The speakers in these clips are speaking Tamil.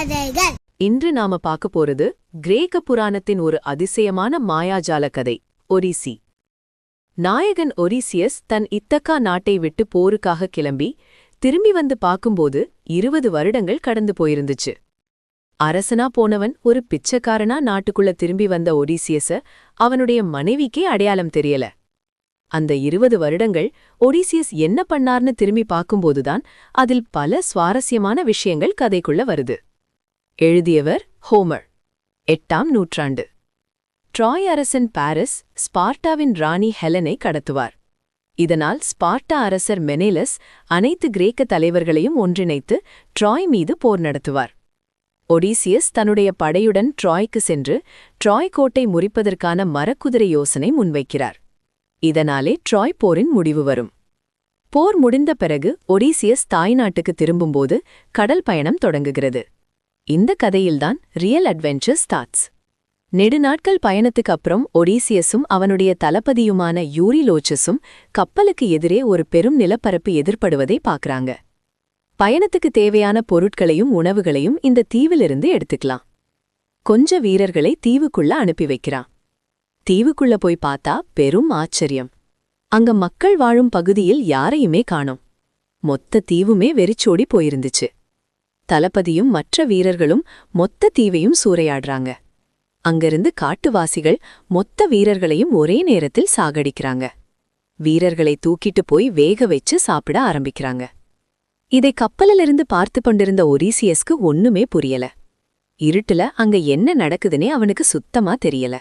கதைகள். இன்று நாம பார்க்க போறது கிரேக்க புராணத்தின் ஒரு அதிசயமான மாயாஜால கதை ஒரிசி. நாயகன் ஒரிசியஸ் தன் இத்தக்கா நாட்டை விட்டு போருக்காக கிளம்பி திரும்பி வந்து பார்க்கும்போது இருபது வருடங்கள் கடந்து போயிருந்துச்சு. அரசனா போனவன் ஒரு பிச்சைக்காரனா நாட்டுக்குள்ள திரும்பி வந்த ஒரிசியஸ அவனுடைய மனைவிக்கே அடையாளம் தெரியல. அந்த இருபது வருடங்கள் ஒடிசியஸ் என்ன பண்ணார்னு திரும்பி பார்க்கும்போதுதான் அதில் பல சுவாரஸ்யமான விஷயங்கள் கதைக்குள்ள வருது. எழுதியவர் ஹோமர். எட்டாம் நூற்றாண்டு. ட்ராய் அரசன் பாரிஸ் ஸ்பார்ட்டாவின் ராணி ஹெலனை கடத்துவார். இதனால் ஸ்பார்ட்டா அரசர் மெனேலஸ் அனைத்து கிரேக்க தலைவர்களையும் ஒன்றிணைத்து ட்ராய் மீது போர் நடத்துவார். ஒடிசியஸ் தன்னுடைய படையுடன் ட்ராய்க்கு சென்று ட்ராய் கோட்டை முறிப்பதற்கான மரக்குதிரை யோசனை முன்வைக்கிறார். இதனாலே ட்ராய் போரின் முடிவு வரும். போர் முடிந்த பிறகு ஒடிசியஸ் தாய்நாட்டுக்கு திரும்பும்போது கடல் பயணம் தொடங்குகிறது. இந்த கதையில்தான் ரியல் அட்வென்ச்சர் ஸ்டார்ட்ஸ் நெடுநாட்கள் பயணத்துக்கு அப்புறம் ஒடிசியஸும் அவனுடைய தளபதியுமான யூரிலோச்சஸும் கப்பலுக்கு எதிரே ஒரு பெரும் நிலப்பரப்பு எதிர்ப்படுவதை பார்க்கறாங்க. பயணத்துக்கு தேவையான பொருட்களையும் உணவுகளையும் இந்த தீவிலிருந்து எடுத்துக்கலாம். கொஞ்ச வீரர்களை தீவுக்குள்ள அனுப்பி வைக்கிறான். தீவுக்குள்ள போய் பார்த்தா பெரும் ஆச்சரியம். அங்க மக்கள் வாழும் பகுதியில் யாரையுமே காணோம். மொத்த தீவுமே வெறிச்சோடி போயிருந்துச்சு. தளபதியும் மற்ற வீரர்களும் மொத்த தீவையும் சூறையாடுறாங்க. அங்கிருந்து காட்டுவாசிகள் மொத்த வீரர்களையும் ஒரே நேரத்தில் சாகடிக்கிறாங்க. வீரர்களை தூக்கிட்டு போய் வேக வச்சு சாப்பிட ஆரம்பிக்கிறாங்க. இதை கப்பலிலிருந்து பார்த்து கொண்டிருந்த ஒரீசியஸ்க்கு ஒண்ணுமே புரியல. இருட்டுல அங்க என்ன நடக்குதுன்னே அவனுக்கு சுத்தமா தெரியல.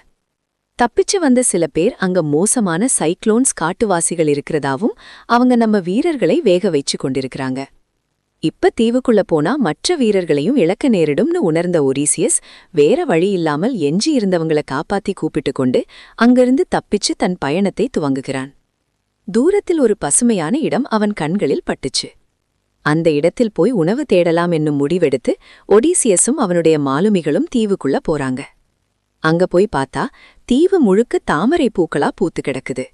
தப்பிச்சு வந்த சில பேர் அங்க மோசமான சைக்ளோன்ஸ் காட்டுவாசிகள் இருக்கிறதாவும் அவங்க நம்ம வீரர்களை வேக வச்சு கொண்டிருக்கிறாங்க. இப்ப தீவுக்குள்ள போனா மற்ற வீரர்களையும் இழக்க நேரிடும்னு உணர்ந்த ஒரீசியஸ் வேற வழி இல்லாமல் எஞ்சி இருந்தவங்கள காப்பாத்தி கூப்பிட்டு கொண்டு அங்கிருந்து தப்பிச்சு தன் பயணத்தை துவங்குகிறான். தூரத்தில் ஒரு பசுமையான இடம் அவன் கண்களில் பட்டுச்சு. அந்த இடத்தில் போய் உணவு தேடலாம் என்னும் முடிவெடுத்து ஒடிசியஸும் அவனுடைய மாலுமிகளும் தீவுக்குள்ள போறாங்க. அங்க போய் பார்த்தா தீவு முழுக்க தாமரை பூக்களா பூத்து கிடக்குது.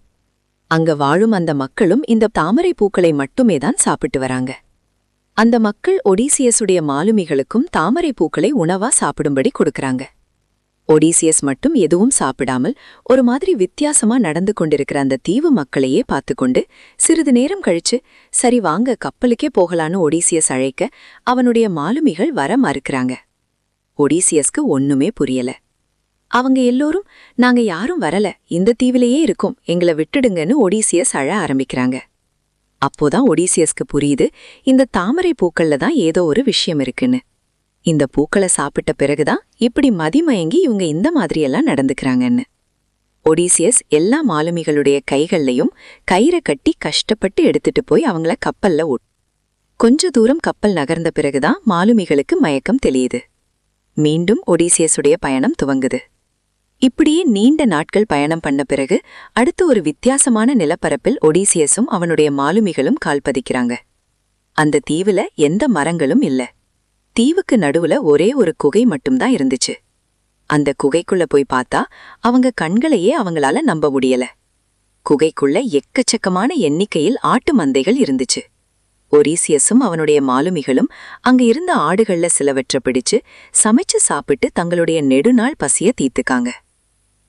அங்க வாழும் அந்த மக்களும் இந்த தாமரை பூக்களை மட்டுமே தான் சாப்பிட்டு வராங்க. அந்த மக்கள் ஒடிசியஸுடைய மாலுமிகளுக்கும் தாமரை பூக்களை உணவா சாப்பிடும்படி கொடுக்கறாங்க. ஒடிசியஸ் மட்டும் எதுவும் சாப்பிடாமல் ஒரு மாதிரி வித்தியாசமா நடந்து கொண்டிருக்கிற அந்த தீவு மக்களையே பார்த்துக்கொண்டு சிறிது நேரம் கழிச்சு சரி வாங்க கப்பலுக்கே போகலான்னு ஒடிசியஸ் அழைக்க அவனுடைய மாலுமிகள் வர மறுக்கிறாங்க. ஒடிசியஸ்க்கு ஒண்ணுமே புரியல. அவங்க எல்லோரும் நாங்க யாரும் வரல. இந்த தீவிலேயே இருக்கோம். எங்களை விட்டுடுங்கன்னு ஒடிசியஸ் அழ ஆரம்பிக்கிறாங்க. அப்போதான் ஒடிசியஸ்க்கு புரியுது இந்த தாமரை பூக்கள்ல தான் ஏதோ ஒரு விஷயம் இருக்குன்னு. இந்த பூக்களை சாப்பிட்ட பிறகுதான் இப்படி மதிமயங்கி இவங்க இந்த மாதிரியெல்லாம் நடந்துக்கிறாங்கன்னு. ஒடிசியஸ் எல்லா மாலுமிகளுடைய கைகள்லையும் கயிறை கட்டி கஷ்டப்பட்டு எடுத்துட்டு போய் அவங்கள கப்பல்ல ஓட் கொஞ்ச தூரம் கப்பல் நகர்ந்த பிறகுதான் மாலுமிகளுக்கு மயக்கம் தெளியுது. மீண்டும் ஒடிசியஸுடைய பயணம் துவங்குது. இப்படியே நீண்ட நாட்கள் பயணம் பண்ண பிறகு அடுத்து ஒரு வித்தியாசமான நிலப்பரப்பில் ஒடிசியஸும் அவனுடைய மாலுமிகளும் கால்பதிக்கிறாங்க அந்த தீவுல எந்த மரங்களும் இல்ல. தீவுக்கு நடுவுல ஒரே ஒரு குகை மட்டும்தான் இருந்துச்சு. அந்த குகைக்குள்ள போய் பார்த்தா அவங்க கண்களையே அவங்களால நம்ப முடியல. குகைக்குள்ள எக்கச்சக்கமான எண்ணிக்கையில் ஆட்டு மந்தைகள் இருந்துச்சு. ஒரீசியஸும் அவனுடைய மாலுமிகளும் அங்க இருந்த ஆடுகள்ல சிலவற்றை பிடிச்சு சமைச்சு சாப்பிட்டு தங்களுடைய நெடுநாள் பசிய தீத்துக்காங்க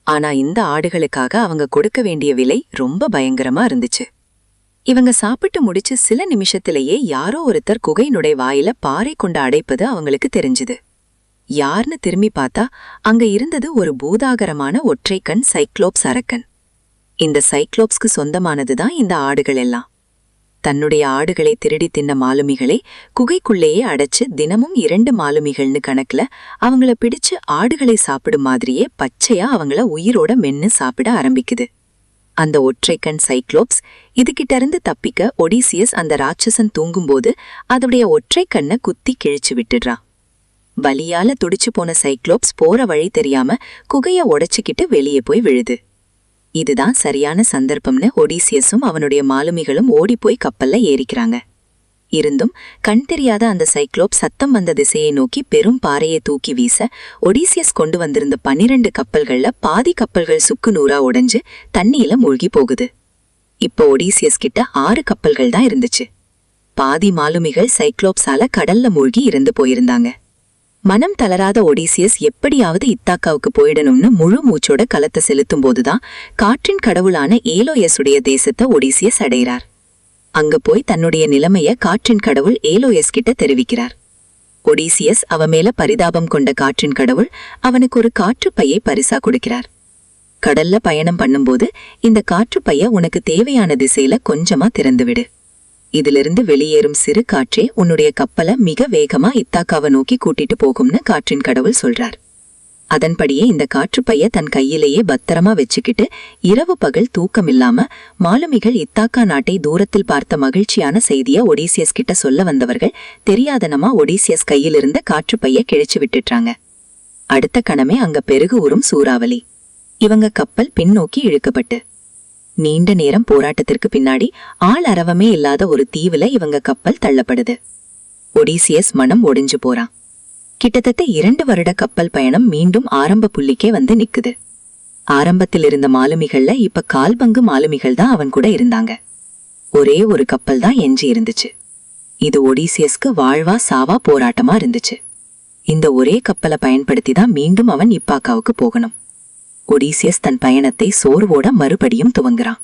ஆனா இந்த ஆடுகளுக்காக அவங்க கொடுக்க வேண்டிய விலை ரொம்ப பயங்கரமா இருந்துச்சு. இவங்க சாப்பிட்டு முடிச்சு சில நிமிஷத்திலேயே யாரோ ஒருத்தர் குகையினுடைய வாயில பாறை கொண்டு அடைப்பது அவங்களுக்கு தெரிஞ்சுது. யார்னு திரும்பி பார்த்தா அங்க இருந்தது ஒரு பூதாகரமான ஒற்றைக்கண் சைக்ளோப்ஸ் அரக்கன். இந்த சைக்ளோப்ஸ்க்கு சொந்தமானதுதான் இந்த ஆடுகள் எல்லாம். தன்னுடைய ஆடுகளை திருடி தின்ன மாலுமிகளை குகைக்குள்ளேயே அடைச்சு தினமும் இரண்டு மாலுமிகள்னு கணக்குல அவங்கள பிடிச்சு ஆடுகளை சாப்பிடும் மாதிரியே பச்சையா அவங்கள உயிரோட மென்னு சாப்பிட ஆரம்பிக்குது. அந்த ஒற்றைக்கண் சைக்ளோப்ஸ் இதுகிட்ட இருந்து தப்பிக்க ஒடிசியஸ் அந்த ராட்சசன் தூங்கும்போது அதோடைய ஒற்றைக்கண்ணை குத்தி கிழிச்சு விட்டுடுறான் வலியால துடிச்சு போன சைக்ளோப்ஸ் போற வழி தெரியாம குகைய உடைச்சுக்கிட்டு வெளியே போய் விழுது. இதுதான் சரியான சந்தர்ப்பம்னு ஒடிசியஸும் அவனுடைய மாலுமிகளும் ஓடிப்போய் கப்பல்ல ஏறிக்கிறாங்க. இருந்தும் கண் தெரியாத அந்த சைக்ளோப் சத்தம் வந்த திசையை நோக்கி பெரும் பாறையை தூக்கி வீச ஒடிசியஸ் கொண்டு வந்திருந்த பன்னிரண்டு கப்பல்கள்ல பாதி கப்பல்கள் சுக்கு நூறா உடைஞ்சு தண்ணியில மூழ்கி போகுது. இப்போ ஒடிசியஸ் கிட்ட ஆறு கப்பல்கள் தான் இருந்துச்சு. பாதி மாலுமிகள் சைக்ளோப்ஸால கடல்ல மூழ்கி இறந்து போயிருந்தாங்க. மனம் தளராத ஒடிசியஸ் எப்படியாவது இத்தாக்காவுக்கு போயிடணும்னு முழு மூச்சோட களத்தை செலுத்தும் போதுதான் காற்றின் கடவுளான ஏலோயஸுடைய தேசத்தை ஒடிசியஸ் அடைகிறார். அங்க போய் தன்னுடைய நிலைமைய காற்றின் கடவுள் ஏலோயஸ் கிட்ட தெரிவிக்கிறார். ஒடிசியஸ் அவ மேல பரிதாபம் கொண்ட காற்றின் கடவுள் அவனுக்கு ஒரு காற்றுப்பையை பரிசா கொடுக்கிறார். கடல்ல பயணம் பண்ணும்போது இந்த காற்றுப்பைய உனக்கு தேவையான திசையில கொஞ்சமா திறந்துவிடு. இதிலிருந்து வெளியேறும் சிறு காற்றே உன்னுடைய கப்பலை மிக வேகமா இத்தாக்காவை நோக்கி கூட்டிட்டு போகும்னு காற்றின் கடவுள் சொல்றார். அதன்படியே இந்த காற்றுப்பைய தன் கையிலேயே பத்திரமா வச்சுக்கிட்டு இரவு பகல் தூக்கம் இல்லாம மாலுமிகள் இத்தாக்கா நாட்டை தூரத்தில் பார்த்த மகிழ்ச்சியான செய்திய ஒடிசியஸ் கிட்ட சொல்ல வந்தவர்கள் தெரியாதனமா ஒடிசியஸ் கையிலிருந்த காற்றுப்பைய கிழிச்சு விட்டுட்டாங்க. அடுத்த கணமே அங்க பெருகு உறும் சூறாவளி. இவங்க கப்பல் பின்னோக்கி இழுக்கப்பட்டு. நீண்ட நேரம் போராட்டத்திற்கு பின்னாடி ஆள் அரவமே இல்லாத ஒரு தீவுல இவங்க கப்பல் தள்ளப்படுது. ஒடிசியஸ் மனம் ஒடிஞ்சு போறான் கிட்டத்தட்ட இரண்டு வருட கப்பல் பயணம் மீண்டும் ஆரம்ப புள்ளிக்கே வந்து நிக்குது. ஆரம்பத்தில் இருந்த மாலுமிகள்ல இப்ப கால்பங்கு மாலுமிகள் தான் அவன் கூட இருந்தாங்க. ஒரே ஒரு கப்பல் தான் எஞ்சி இருந்துச்சு. இது ஒடிசியஸ்க்கு வாழ்வா சாவா போராட்டமா இருந்துச்சு. இந்த ஒரே கப்பலை பயன்படுத்தி தான் மீண்டும் அவன் இப்பாக்காவுக்கு போகணும். ஒடிசியஸ் தன் பயணத்தை சோர்வோட மறுபடியும் துவங்குறான்.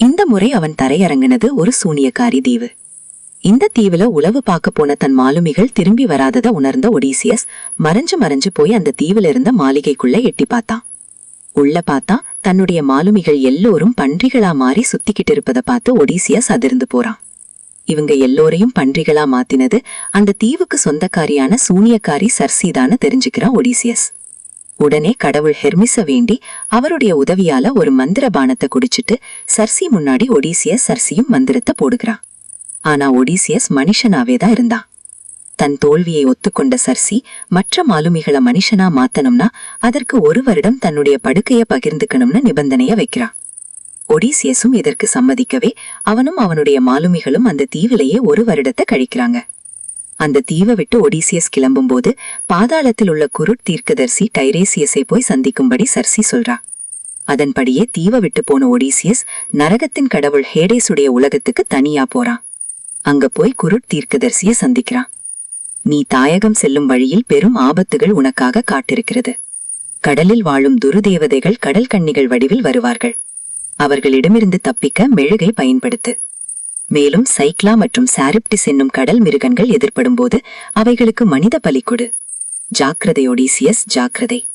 இந்த முறை அவன் தரையிறங்கினது ஒரு சூனியக்காரி தீவு. இந்த தீவுல உளவு பார்க்க போன தன் மாலுமிகள் திரும்பி வராததை உணர்ந்த ஒடிசியஸ் மறைஞ்சு மறைஞ்சு போய் அந்த தீவுல இருந்த மாளிகைக்குள்ள எட்டி பார்த்தான். உள்ள பார்த்தா தன்னுடைய மாலுமிகள் எல்லோரும் பன்றிகளா மாறி சுத்திக்கிட்டு இருப்பதை பார்த்து ஒடிசியஸ் அதிர்ந்து போறான். இவங்க எல்லோரையும் பன்றிகளா மாத்தினது அந்த தீவுக்கு சொந்தக்காரியான சூனியக்காரி சர்சிதான்னு தெரிஞ்சுக்கிறான் ஒடிசியஸ். உடனே கடவுள் ஹெர்மிஸ வேண்டி அவருடைய உதவியால ஒரு மந்திர பானத்தை குடிச்சிட்டு சர்சி முன்னாடி ஒடிசியஸ் சர்சியும் மந்திரத்தை போடுகிறான். ஆனா ஒடிசியஸ் மனுஷனாவே தான் இருந்தான். தன் தோல்வியை ஒத்துக்கொண்ட சர்சி மற்ற மாலுமிகளை மனுஷனா மாத்தணும்னா அதற்கு ஒரு வருடம் தன்னுடைய படுக்கைய பகிர்ந்துக்கணும்னு நிபந்தனைய வைக்கிறான். ஒடிசியஸும் இதற்கு சம்மதிக்கவே அவனும் அவனுடைய மாலுமிகளும் அந்த தீவிலேயே ஒரு வருடத்தை கழிக்கிறாங்க. அந்த தீவை விட்டு ஒடிசியஸ் கிளம்பும்போது பாதாளத்தில் உள்ள குருட் தீர்க்கதர்சி டைரேசியஸை போய் சந்திக்கும்படி சர்சி சொல்றா. அதன்படியே தீவை விட்டு போன ஒடிசியஸ் நரகத்தின் கடவுள் ஹேடேசுடைய உலகத்துக்கு தனியா போறான் அங்க போய் குருட் தீர்க்கதர்சிய சந்திக்கிறான் நீ தாயகம் செல்லும் வழியில் பெரும் ஆபத்துகள் உனக்காக காட்டிருக்கிறது கடலில் வாழும் துருதேவதைகள் கடல் கன்னிகள் வடிவில் வருவார்கள். அவர்களிடமிருந்து தப்பிக்க மெழுகை பயன்படுத்து. மேலும் சைக்ளா மற்றும் சாரிப்டிஸ் என்னும் கடல் மிருகங்கள் எதிர்ப்படும்போது அவைகளுக்கு மனித பலி கொடு. ஜாக்கிரதை ஒடிசியஸ் ஜாக்கிரதை.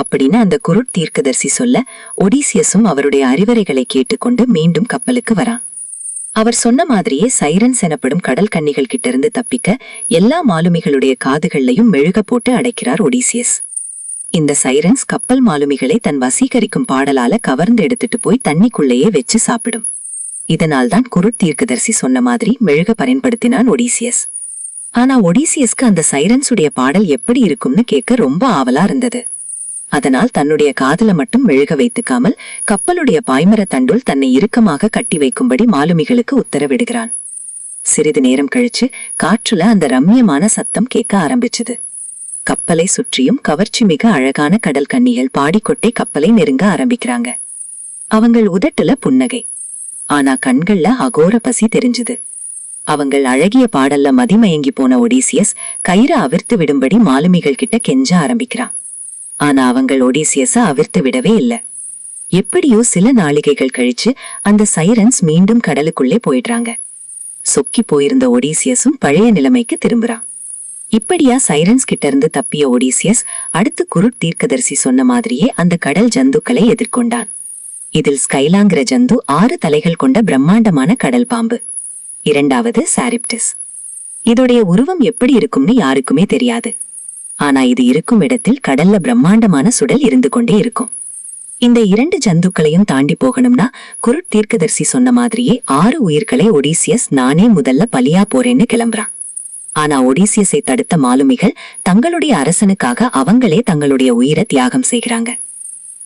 அப்படின்னு அந்த குருட் தீர்க்கதர்சி சொல்ல ஒடிசியஸும் அவருடைய அறிவுரைகளை கேட்டுக்கொண்டு மீண்டும் கப்பலுக்கு வரான். அவர் சொன்ன மாதிரியே சைரன்ஸ் எனப்படும் கடல் கன்னிகள் கிட்டிருந்து தப்பிக்க எல்லா மாலுமிகளுடைய காதுகள்லையும் மெழுக போட்டு அடைக்கிறார் ஒடிசியஸ். இந்த சைரன்ஸ் கப்பல் மாலுமிகளை தன் வசீகரிக்கும் பாடலால கவர்ந்து எடுத்துட்டு போய் தண்ணிக்குள்ளேயே வச்சு சாப்பிடும். இதனால்தான் குருட் தீர்க்கதரிசி சொன்ன மாதிரி மெழுக பயன்படுத்தினான் ஒடிசியஸ். ஆனா ஒடிசியஸ்க்கு அந்த சைரன்ஸுடைய பாடல் எப்படி இருக்கும்னு கேட்க ரொம்ப ஆவலா இருந்தது. அதனால் தன்னுடைய காதல மட்டும் மெழுக வைத்துக்காமல் கப்பலுடைய பாய்மர தண்டுள் தன்னை இறுக்கமாக கட்டி வைக்கும்படி மாலுமிகளுக்கு உத்தரவிடுகிறான். சிறிது நேரம் கழிச்சு காற்றுல அந்த ரம்மியமான சத்தம் கேட்க ஆரம்பிச்சது. கப்பலை சுற்றியும் கவர்ச்சி மிக அழகான கடல் கண்ணிகள் பாடிக்கொட்டே கப்பலை நெருங்க ஆரம்பிக்கிறாங்க. அவங்கள் உதட்டுல புன்னகை. ஆனா கண்கள்ல அகோர பசி தெரிஞ்சது. அவங்கள் அழகிய பாடல்ல மதிமயங்கி போன ஒடிசியஸ் கயிறு அவிர்த்து விடும்படி மாலுமிகள் கிட்ட கெஞ்ச ஆரம்பிக்கிறான். ஆனா அவங்கள் ஒடிசியஸ அவிர்த்து விடவே இல்ல. எப்படியோ சில நாளிகைகள் கழிச்சு அந்த சைரன்ஸ் மீண்டும் கடலுக்குள்ளே போயிடுறாங்க. சொக்கி போயிருந்த ஒடிசியஸும் பழைய நிலைமைக்கு திரும்புறான். இப்படியா சைரன்ஸ் கிட்ட இருந்து தப்பிய ஒடிசியஸ் அடுத்து குருட் தீர்க்கதரிசி சொன்ன மாதிரியே அந்த கடல் ஜந்துக்களை எதிர்கொண்டான். இதில் ஸ்கைலாங்கிற ஜந்து ஆறு தலைகள் கொண்ட பிரம்மாண்டமான கடல் பாம்பு. இரண்டாவது சாரிப்டிஸ். இதோடைய உருவம் எப்படி இருக்கும்னு யாருக்குமே தெரியாது. ஆனா இது இருக்கும் இடத்தில் கடல்ல பிரம்மாண்டமான சுடல் இருந்து கொண்டே இருக்கும். இந்த இரண்டு ஜந்துக்களையும் தாண்டி போகணும்னா குருட் தீர்க்கதரிசி சொன்ன மாதிரியே ஆறு உயிர்களை ஒடிசியஸ் நானே முதல்ல பலியா போறேன்னு கிளம்புறான். ஆனா ஒடிசியஸை தடுத்த மாலுமிகள் தங்களுடைய அரசனுக்காக அவங்களே தங்களுடைய உயிரை தியாகம் செய்கிறாங்க.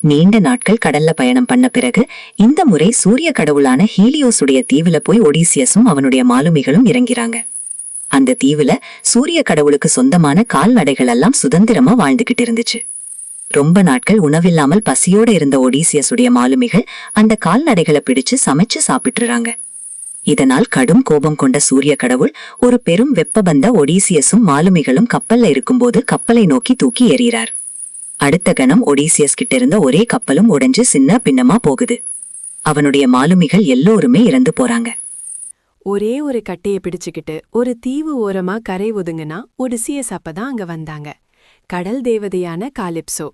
நீண்ட நாட்கள் கடல்ல பயணம் பண்ண பிறகு இந்த முறை சூரிய கடவுளான ஹீலியோஸுடைய தீவுல போய் ஒடிசியஸும் அவனுடைய மாலுமிகளும் இறங்கிறாங்க. அந்த தீவுல சூரிய கடவுளுக்கு சொந்தமான கால்நடைகள் எல்லாம் சுதந்திரமா வாழ்ந்துகிட்டு இருந்துச்சு. ரொம்ப நாட்கள் உணவில்லாமல் பசியோட இருந்த ஒடிசியஸுடைய மாலுமிகள் அந்த கால்நடைகளை பிடிச்சு சமைச்சு சாப்பிட்டுறாங்க. இதனால் கடும் கோபம் கொண்ட சூரிய கடவுள் ஒரு பெரும் வெப்பபந்த ஒடிசியஸும் மாலுமிகளும் கப்பல்ல இருக்கும்போது கப்பலை நோக்கி தூக்கி எறிகிறார். அடுத்த கணம் ஒடிசியஸ் கிட்ட இருந்த ஒரே கப்பலும் உடைஞ்சு சின்ன பின்னமா போகுது. அவனுடைய மாலுமிகள் எல்லோருமே இறந்து போறாங்க. ஒரே ஒரு கட்டைய பிடிச்சுக்கிட்டு ஒரு தீவு ஓரமா கரை ஒதுங்குனா ஒடிசியஸ் அப்பதான் அங்க வந்தாங்க. கடல் தேவதையான காலிப்சோ.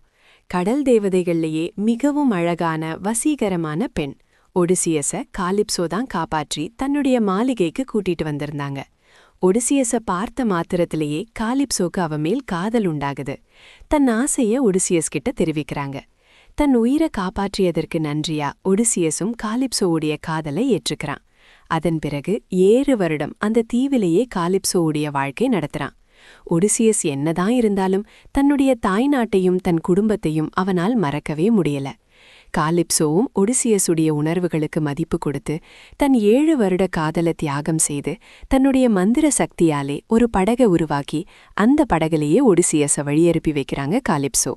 கடல் தேவதைகள்லயே மிகவும் அழகான வசீகரமான பெண். ஒடிசியஸ காலிப்சோ தான் காப்பாற்றி தன்னுடைய மாளிகைக்கு கூட்டிட்டு வந்திருந்தாங்க. ஒடிசியஸ பார்த்த மாத்திரத்திலேயே காலிப்சோக்கு அவ மேல் காதல் உண்டாகுது. தன் ஆசைய ஒடிசியஸ் கிட்ட தெரிவிக்கிறாங்க. தன் உயிரை காப்பாற்றியதற்கு நன்றியா ஒடிசியஸும் காலிப்சோவுடைய காதலை ஏற்றுக்கிறான். அதன் பிறகு ஏழு வருடம் அந்த தீவிலேயே காலிப்சோவுடைய வாழ்க்கை நடத்துறான். ஒடிசியஸ் என்னதான் இருந்தாலும் தன்னுடைய தாய்நாட்டையும் தன் குடும்பத்தையும் அவனால் மறக்கவே முடியல. காலிப்சோவும் ஒடிசியஸுடைய உணர்வுகளுக்கு மதிப்பு கொடுத்து தன் ஏழு வருட காதல தியாகம் செய்து தன்னுடைய மந்திர சக்தியாலே ஒரு படகை உருவாக்கி அந்த படகுலேயே ஒடிசியஸ வழியனுப்பி வைக்கிறாங்க காலிப்சோ.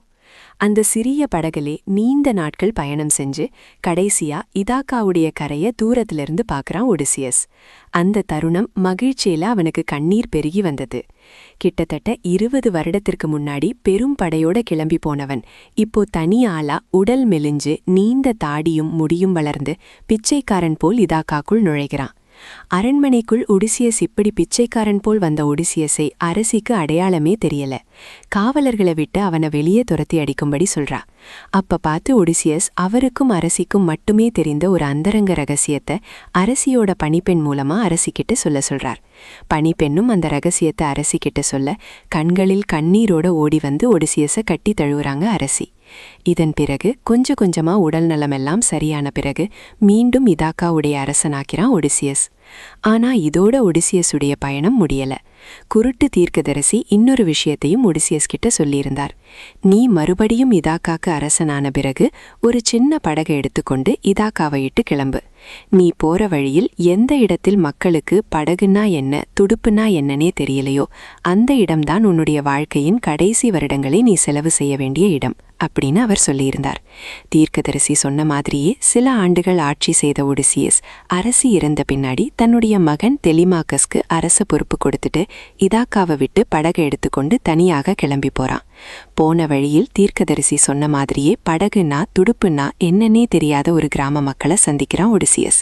அந்த சிறிய படகுலே நீண்ட நாட்கள் பயணம் செஞ்சு கடைசியா இதாக்காவுடைய கரைய தூரத்திலிருந்து பார்க்கறான் ஒடிசியஸ். அந்த தருணம் மகிழ்ச்சியில அவனுக்கு கண்ணீர் பெருகி வந்தது. கிட்டத்தட்ட இருபது வருடத்திற்கு முன்னாடி பெரும் படையோட கிளம்பி போனவன். இப்போ தனி உடல் மெலிஞ்சு நீண்ட தாடியும் முடியும் வளர்ந்து பிச்சைக்காரன் போல் இதாக்காக்குள் நுழைகிறான். அரண்மனைக்குள் ஒடிசியஸ் இப்படி பிச்சைக்காரன் போல் வந்த ஒடிசியஸை அரசிக்கு அடையாளமே தெரியல. காவலர்களை விட்டு அவனை வெளியே துரத்தி அடிக்கும்படி சொல்றா. அப்ப பார்த்து ஒடிசியஸ் அவருக்கும் அரசிக்கும் மட்டுமே தெரிந்த ஒரு அந்தரங்க ரகசியத்தை அரசியோட பணிப்பெண் மூலமா அரசிக்கிட்ட சொல்ல சொல்றார். பணிப்பெண்ணும் அந்த ரகசியத்தை அரசிக்கிட்ட சொல்ல கண்களில் கண்ணீரோட ஓடி வந்து ஒடிசியஸை கட்டி தழுவுறாங்க அரசி. இதன் பிறகு கொஞ்ச கொஞ்சமா உடல் நலமெல்லாம் சரியான பிறகு மீண்டும் இதாக்காவுடைய அரசனாக்கிறான் ஒடிசியஸ். ஆனா இதோட ஒடிசியஸுடைய பயணம் முடியல. குருட்டு தீர்க்கதரிசி இன்னொரு விஷயத்தையும் ஒடிசியஸ் கிட்ட சொல்லியிருந்தார். நீ மறுபடியும் இதாக்காக்கு அரசனான பிறகு ஒரு சின்ன படகை எடுத்துக்கொண்டு இதாக்காவை இட்டு கிளம்பு. நீ போற வழியில் எந்த இடத்தில் மக்களுக்கு படகுனா என்ன துடுப்புனா என்னன்னே தெரியலையோ அந்த இடம்தான் உன்னுடைய வாழ்க்கையின் கடைசி வருடங்களை நீ செலவு செய்ய வேண்டிய இடம். அப்படின்னு அவர் சொல்லியிருந்தார். தீர்க்கதரிசி சொன்ன மாதிரியே சில ஆண்டுகள் ஆட்சி செய்த ஒடிசியஸ் அரசி இறந்த பின்னாடி தன்னுடைய மகன் தெலிமாக்கஸ்க்கு அரச பொறுப்பு கொடுத்துட்டு இதாக்காவை விட்டு படகை எடுத்துக்கொண்டு தனியாக கிளம்பி போறான். போன வழியில் தீர்க்கதரிசி சொன்ன மாதிரியே படகுனா துடுப்புனா என்னன்னே தெரியாத ஒரு கிராம மக்களை சந்திக்கிறான் ஒடிசியஸ்.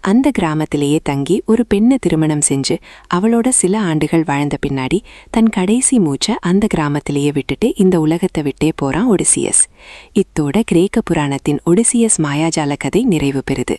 அந்த கிராமத்திலேயே தங்கி ஒரு பெண்ணை திருமணம் செஞ்சு அவளோட சில ஆண்டுகள் வாழ்ந்த பின்னாடி தன் கடைசி மூச்சை அந்த கிராமத்திலேயே விட்டுட்டு இந்த உலகத்தை விட்டே போறான் ஒடிசியஸ். இத்தோட கிரேக்க புராணத்தின் ஒடிசியஸ் மாயாஜால கதை நிறைவு பெறுது.